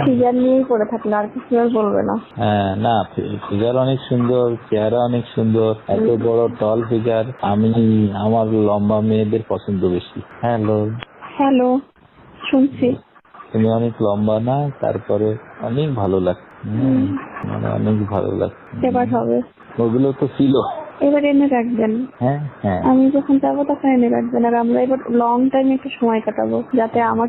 Figure নিয়েই পড়ে থাকলে আর কিছু আর বলবে না। হ্যাঁ না ফিগার অনেক সুন্দর চেহারা অনেক সুন্দর এত বড় টল ফিগার আমি আমার লম্বা মেয়েদের পছন্দ বেশি। হ্যালো হ্যালো শুনছি। তুমি অনেক লম্বা না তারপরে অনেক ভালো লাগে হুম, মানে অনেক ভালো লাগে এবার হবে। ওগুলো তো ছিল। এবার এনে রাখবেন। হ্যাঁ হ্যাঁ। আমি যখন যাব তখন এনে রাখবেন আর আমরা এবার লং টাইম একটু সময় কাটাবো যাতে আমার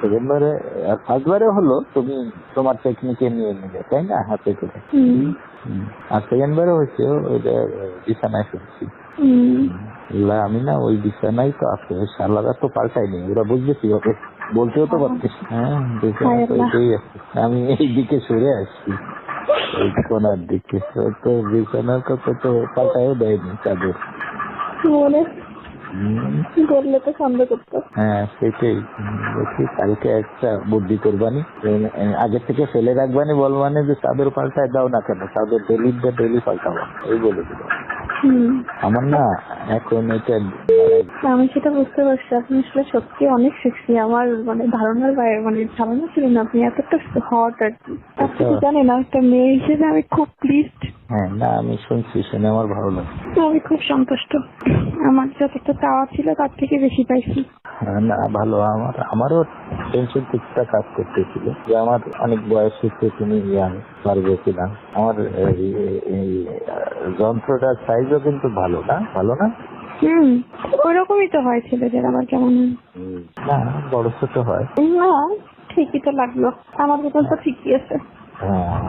সেকেন্ড বারে আর ফার্স্ট বারে হলো তুমি তোমার টেকনিকে নিয়ে নিলে তাই না? হাতে করে। আর সেকেন্ড বারে হয়েছে ওইটা বিছানায় শুনছি। আমি না ওই বিছানায় তো আছে শালারা তো পাল্টাইনি ওরা বুঝবে কীভাবে বলতেও তো পারতিস হ্যাঁ বিছানা তো এটাই আছে। আমি এই দিকে সরে আসছি। এই কোনার দিকে। তো তো বিছানা তো পাল্টাইও দেয়নি চাদর। বললে তো সন্দেহ করতো হ্যাঁ সেটাই। দেখি কালকে একটা বুদ্ধি করবানি। আগে থেকে ফেলে রাখবানি বলবানি যে চাদর পাল্টায় দাও না কেন চাদর ডেলি ডেলি পাল্টাবো। এই বলে দিল। হুম। আমার না এখন এটা আমি সেটা বুঝতে পারছি আপনি আসলে সত্যি অনেক সেক্সি আমার মানে ধারণার বাইরে মানে ধারণা ছিল না আপনি এতটা হট আর কি। আপনি তো জানেন একটা মেয়ে হিসেবে আমি খুব প্লিজড হ্যাঁ না আমি শুনছি শুনে আমার ভালো লাগে আমি খুব সন্তুষ্ট। আমার যতটা চাওয়া ছিল তার থেকে বেশি পাইছি। হ্যাঁ, না ভালো। আমার আমারও টেনশন কিছুটা কাজ করতেছিল যে আমার অনেক বয়স হচ্ছে তুমি ইয়াং পারবে কিনা। আমার এই, যন্ত্রটার সাইজও কিন্তু ভালো না ভালো না? হুম ওইরকমই তো হয় ছেলেদের আবার কেমন না বড় ছোট হয়। না ঠিকই তো লাগল। আমার মতন তো ঠিকই আছে। হ্যাঁ।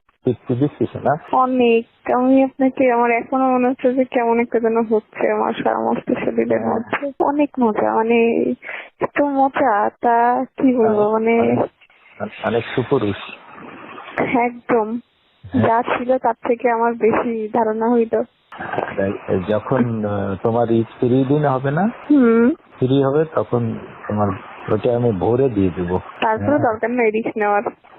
না অনেক। আমি আপনাকে আমার এখনও মনে হচ্ছে যে কেমন একটা যেন হচ্ছে আমার সমস্ত শরীরের মধ্যে। অনেক মজা মানে এত মজা তা কি বলব মানে অনেক সুপুরুষ। একদম। যা ছিল তার থেকে আমার বেশি ধারণা হইল। যখন তোমার ঈদ ফ্রি দিন হবে না ফ্রি হবে তখন তোমার ওটা আমি ভোরে দিয়ে দেবো। তারপরে দরকার নেই রিস্ক নেওয়ার।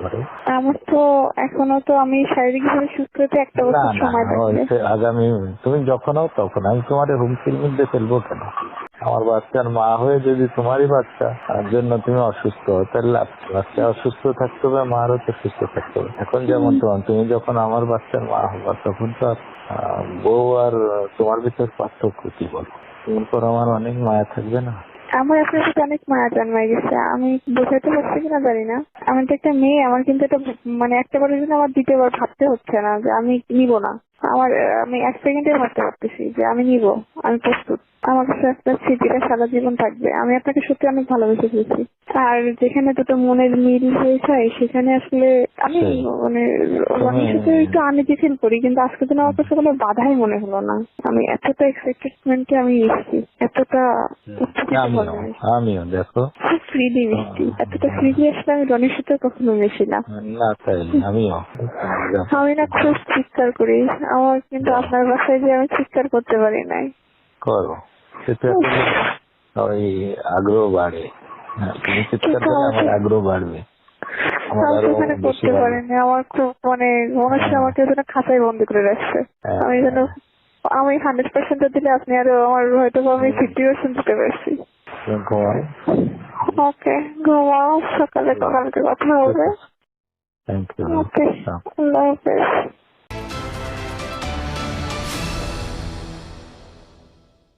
করে আমার তো এখনও তো আমি শারীরিক ভাবে সুস্থ হতে একটা বছর সময় লাগবে আগামী তুমি যখন হও তখন। আমি তোমার হুমকির মধ্যে ফেলব কেন? আমার বাচ্চার মা হয়ে যদি তোমারই বাচ্চা তার জন্য তুমি অসুস্থ হও তাহলে লাভ? বাচ্চা অসুস্থ থাকতে হবে মারও তো সুস্থ থাকতে হবে। এখন যেমন তোমার তুমি যখন আমার বাচ্চার মা হবা তখন তো আর, বউ আর তোমার ভিতর পার্থক্য কি বলো? তোমার আমার অনেক মায়া থাকবে না? আমার আপনার সাথে অনেক মায়া জন্মাই গেছে। আমি বোঝাতে পারছি কিনা জানি না। আমি তো একটা মেয়ে আমার কিন্তু এটা মানে একটা বারের জন্য আমার দ্বিতীয়বার ভাবতে হচ্ছে না যে আমি নিব না। আমার আমি এক সেকেন্ডে ভাবতে পারতেছি যে আমি নিব আমি প্রস্তুত। আমার কাছে একটা স্মৃতিটা সারা জীবন থাকবে। আমি আপনাকে সত্যি অনেক ভালোবেসে ফেলছি। আর যেখানে দুটো মনের মিল হয়ে যায় সেখানে আসলে আমি মানে রনির সাথে একটু আনইজি ফিল করি কিন্তু আজকে দিন আমার কাছে কোনো বাধাই মনে হলো না। আমি এতটা এক্সাইটেডমেন্টে আমি এসেছি এতটা আমিও দেখো। খুব ফ্রিলি মিশছি এতটা ফ্রিলি আসলে আমি রনির সাথে কখনো মিশি না। না তাই আমিও। আমি না খুব চিৎকার করি। আমার কিন্তু আপনার বাসায় যে আমি চিৎকার করতে পারি নাই। করো। সেটা ওই আগ্রহ বাড়ে। হ্যাঁ, তুমি চিৎকার করলে আমার আগ্রহ বাড়বে। করতে আমার খুব মানে মনে হচ্ছে আমাকে যেন খাঁচায় বন্দি করে রাখছে। হ্যাঁ, আমি যেন আমি হান্ড্রেড পার্সেন্ট দিলে আপনি আরও আমার হয়তো আমি ফিফটি পার্সেন্ট দিতে পারছি। তুমি ঘুমাও ওকে ঘুমাও সকালে কালকে কথা হবে থ্যাংক ইউ ওকে আল্লাহ হাফেজ